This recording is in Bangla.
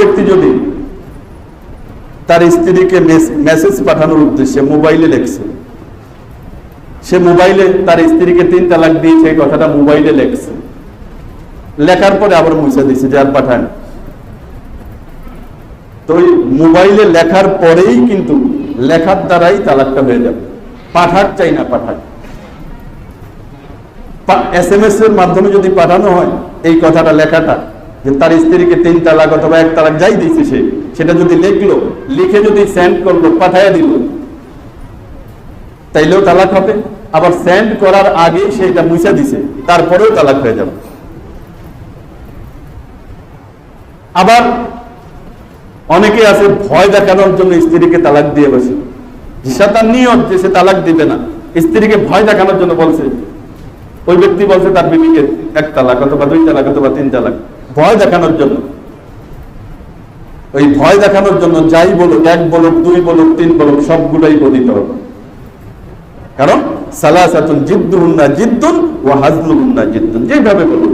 ব্যক্তি যদি তার স্ত্রীকে মেসেজ পাঠানোর উদ্দেশ্যে মোবাইলে লেখছে, সে মোবাইলে তার স্ত্রীকে তিন তালাক দিয়ে সেই কথাটা মোবাইলে লেখছে। লেখার পরে আবার মুছে দিচ্ছে যে আর পাঠায় তো মোবাইলে লেখার পরেই কিন্তু লেখার দ্বারাই তালাকটা হয়ে যাবে। পাঠার চাই না পাঠাক। এস এম এস এর মাধ্যমে যদি পাঠানো হয়, এই কথাটা লেখাটা যে তার স্ত্রীকে তিন তালাক অথবা এক তালাক যাই দিচ্ছে সে, সেটা যদি লিখলো, লিখে যদি সেন্ড করল, পাঠাইয়া দিল, তাইলেও তালাক হবে। আবার সেন্ড করার আগে সেটা মুছে দিছে, তারপরেও তালাক হয়ে যাবে। আবার অনেকে আছে ভয় দেখানোর জন্য স্ত্রীকে তালাক দিয়ে বসে। সে তার নিয়ত যে সে তালাক দিবে না, স্ত্রীকে ভয় দেখানোর জন্য বলছে, ওই ব্যক্তি বলছে তার বিবিকে এক তালাক অথবা দুই তালাক অথবা তিন তালাক। ভয় দেখানোর জন্য। ওই ভয় দেখানোর জন্য যাই বলুক, এক বলুক, দুই বলুক, তিন বলুক, সবগুলোই বদিত হবে। কারণ সালাসাতুন না জিদ্দুন ও হাজলুহুন্না জিদ্দুন। যেভাবে বলুন